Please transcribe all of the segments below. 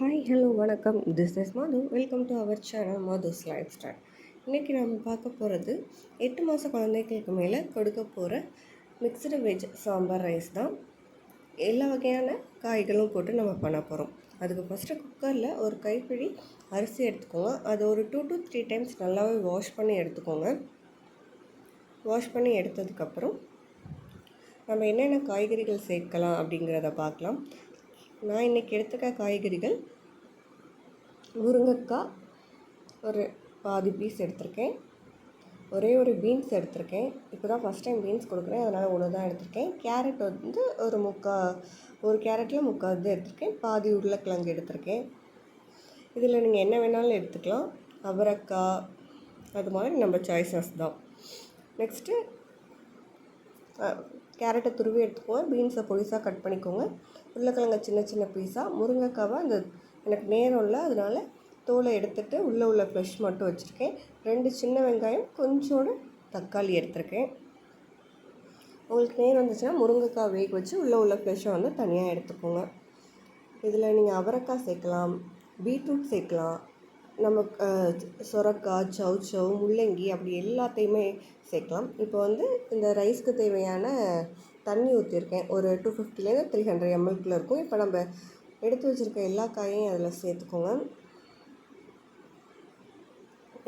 Hi hello வணக்கம். This is Madhu welcome to our channel Madhu's lifestyle இன்றைக்கி நம்ம பார்க்க போகிறது எட்டு மாத குழந்தைகளுக்கு மேலே கொடுக்க போகிற மிக்சடு வெஜ் சாம்பார் ரைஸ் தான். எல்லா வகையான காய்களும் போட்டு நம்ம பண்ண போகிறோம் அதுக்கு ஃபஸ்ட்டு குக்கரில் ஒரு கைப்பிடி அரிசி எடுத்துக்கோங்க. அது ஒரு டூ டு த்ரீ டைம்ஸ் நல்லாவே வாஷ் பண்ணி எடுத்துக்கோங்க. வாஷ் பண்ணி எடுத்ததுக்கப்புறம் நம்ம என்னென்ன காய்கறிகள் சேர்க்கலாம் அப்படிங்கிறத பார்க்கலாம். நான் இன்றைக்கி எடுத்துக்க காய்கறிகள். முருங்கைக்காய் ஒரு பாதி பீஸ் எடுத்திருக்கேன். ஒரே ஒரு பீன்ஸ் எடுத்திருக்கேன். இப்போ தான் ஃபஸ்ட் டைம் பீன்ஸ் கொடுக்குறேன். அதனால் ஒன்று தான் எடுத்திருக்கேன். கேரட் வந்து ஒரு முக்கால் ஒரு கேரட்டில் முக்கால் இது எடுத்திருக்கேன். பாதி உருளைக்கிழங்கு எடுத்திருக்கேன். இதில் நீங்கள் என்ன வேணாலும் எடுத்துக்கலாம். அவரைக்காய் அது மாதிரி நம்ம சாய்ஸஸ் தான். நெக்ஸ்ட்டு கேரட்டை துருவி எடுத்துக்கோங்க. பீன்ஸை பொடிசாக கட் பண்ணிக்கோங்க. உருளைக்கிழங்க சின்ன சின்ன பீஸாக முருங்கைக்காவை அந்த எனக்கு நேரம் இல்லை. அதனால் தோலை எடுத்துகிட்டு உள்ளே உள்ள ஃப்ளஷ் மட்டும் வச்சுருக்கேன். ரெண்டு சின்ன வெங்காயம் கொஞ்சோடு தக்காளி எடுத்திருக்கேன். உங்களுக்கு நேரம் வந்துச்சுன்னா முருங்கைக்காய் வேக வச்சு உள்ளே உள்ள ஃப்ளஷை வந்து தனியாக எடுத்துக்கோங்க. இதில் நீங்கள் அவரைக்காய் சேர்க்கலாம் பீட்ரூட் சேர்க்கலாம் நமக்கு சவு சவ் முள்ளங்கி அப்படி எல்லாத்தையுமே சேர்க்கலாம். இப்போ வந்து இந்த ரைஸ்க்கு தேவையான தண்ணி ஊற்றிருக்கேன் ஒரு டூ ஃபிஃப்டிலேருந்து த்ரீ ஹண்ட்ரட் எம்எல்குள்ளே இருக்கும். இப்போ நம்ம எடுத்து வச்சுருக்க எல்லா காயையும் அதில் சேர்த்துக்கோங்க.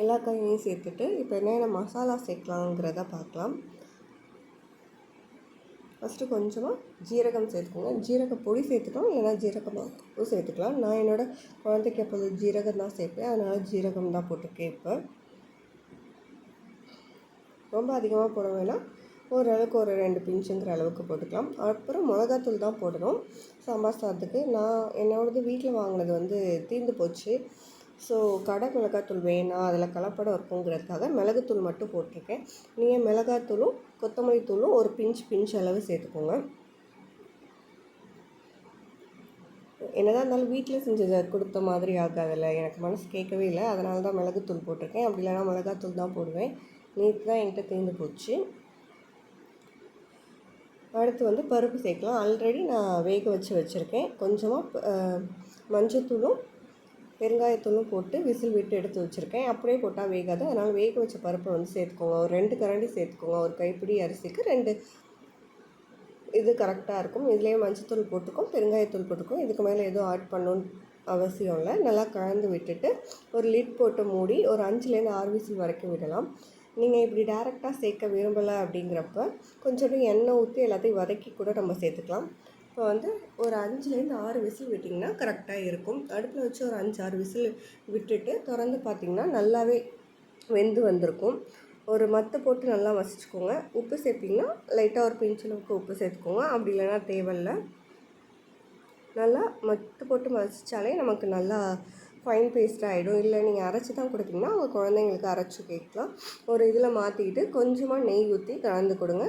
எல்லா காயையும் சேர்த்துட்டு இப்போ என்னென்ன மசாலா சேர்க்கலாங்கிறத பார்க்கலாம். ஃபஸ்ட்டு கொஞ்சமாக ஜீரகம் சேர்த்துக்கோங்க. ஜீரக பொடி சேர்த்துக்கலாம். இல்லைனா ஜீரகமாக சேர்த்துக்கலாம். நான் என்னோடய குழந்தைக்கு எப்போது ஜீரகம் தான் சேர்ப்பேன். அதனால் ஜீரகம் தான் போட்டு கேட்பேன். ரொம்ப அதிகமாக போட வேணாம். ஓரளவுக்கு ஒரு ரெண்டு பிஞ்சுங்கிற அளவுக்கு போட்டுக்கலாம். அப்புறம் மிளகாத்தூள் தான் போடணும். சாம்பார் சாதத்துக்கு. நான் என்னோடது வீட்டில் வாங்கினது வந்து தீர்ந்து போச்சு. ஸோ கடை மிளகாத்தூள் வேணாம் அதில் கலப்படம் இருக்குங்கிறதுக்காக மிளகுத்தூள் மட்டும் போட்டிருக்கேன். நீங்கள் மிளகாத்தூளும் கொத்தமல்லி தூளும் ஒரு பிஞ்ச் பிஞ்ச் அளவு சேர்த்துக்கோங்க. என்னதான் இருந்தாலும் வீட்டில் செஞ்சது கொடுத்த மாதிரி ஆகாதில்ல. எனக்கு மனசு கேட்கவே இல்லை. அதனால தான் மிளகுத்தூள் போட்டிருக்கேன். அப்படி இல்லைனா மிளகாத்தூள் தான் போடுவேன். நேற்று தான் என்கிட்ட தீர்ந்து போச்சு. அடுத்து வந்து பருப்பு சேர்க்கலாம். ஆல்ரெடி நான் வேக வச்சு வச்சுருக்கேன். கொஞ்சமாக மஞ்சத்தூளும் பெருங்காயத்தூளும் போட்டு விசில் விட்டு எடுத்து வச்சுருக்கேன். அப்படியே போட்டால் வேகாது. அதனால் வேக வச்ச பருப்பை வந்து சேர்த்துக்கோங்க. ஒரு ரெண்டு கரண்டி சேர்த்துக்கோங்க. ஒரு கைப்பிடி அரிசிக்கு ரெண்டு. இது கரெக்டாக இருக்கும். இதுலேயே மஞ்சத்தூள் போட்டுக்கும் பெருங்காயத்தூள் போட்டுக்கும் இதுக்கு மேலே எதுவும் ஆட் பண்ணணும்னு அவசியம் இல்லை. நல்லா கலந்து விட்டுட்டு ஒரு லிட் போட்டு மூடி ஒரு அஞ்சுலேருந்து ஆறு விசில் வரைக்கும் விடலாம். நீங்கள் இப்படி டேரெக்டாக சேர்க்க விரும்பலை அப்படிங்கிறப்ப கொஞ்சோண்டு எண்ணெய் ஊற்றி எல்லாத்தையும் வதக்கி கூட நம்ம சேர்த்துக்கலாம். இப்போ வந்து ஒரு அஞ்சுலேருந்து ஆறு விசில் விட்டிங்கன்னா கரெக்டாக இருக்கும். அடுப்பில் வச்சு ஒரு அஞ்சு ஆறு விசில் விட்டுட்டு திறந்து பார்த்திங்கன்னா நல்லாவே வெந்து வந்திருக்கும். ஒரு மத்து போட்டு நல்லா வசிச்சுக்கோங்க. உப்பு சேர்த்திங்கன்னா லைட்டாக ஒரு பிஞ்சளவுக்கு உப்பு சேர்த்துக்கோங்க. அப்படி இல்லைன்னா தேவையில்லை. நல்லா மத்து போட்டு மசித்தாலே நமக்கு நல்லா ஃபைன் பேஸ்ட் ஆகிடும் இல்லை நீங்கள் அரைச்சி தான் கொடுத்தீங்கன்னா உங்கள் குழந்தைங்களுக்கு அரைச்சி கேட்கலாம். ஒரு இதில் மாற்றிக்கிட்டு கொஞ்சமாக நெய் ஊற்றி கலந்து கொடுங்க.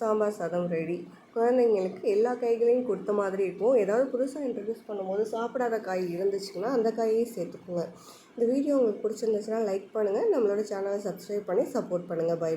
சாம்பார் சாதம் ரெடி குழந்தைங்களுக்கு எல்லா காய்களையும் கொடுத்த மாதிரி இருக்கும். ஏதாவது புதுசாக இன்ட்ரடியூஸ் பண்ணும்போது சாப்பிடாத காய் இருந்துச்சுன்னா அந்த காயையும் சேர்த்துக்கோங்க. இந்த வீடியோ உங்களுக்கு பிடிச்சிருந்துச்சுன்னா லைக் பண்ணுங்கள் நம்மளோட சேனலை சப்ஸ்கிரைப் பண்ணி சப்போர்ட் பண்ணுங்கள் பை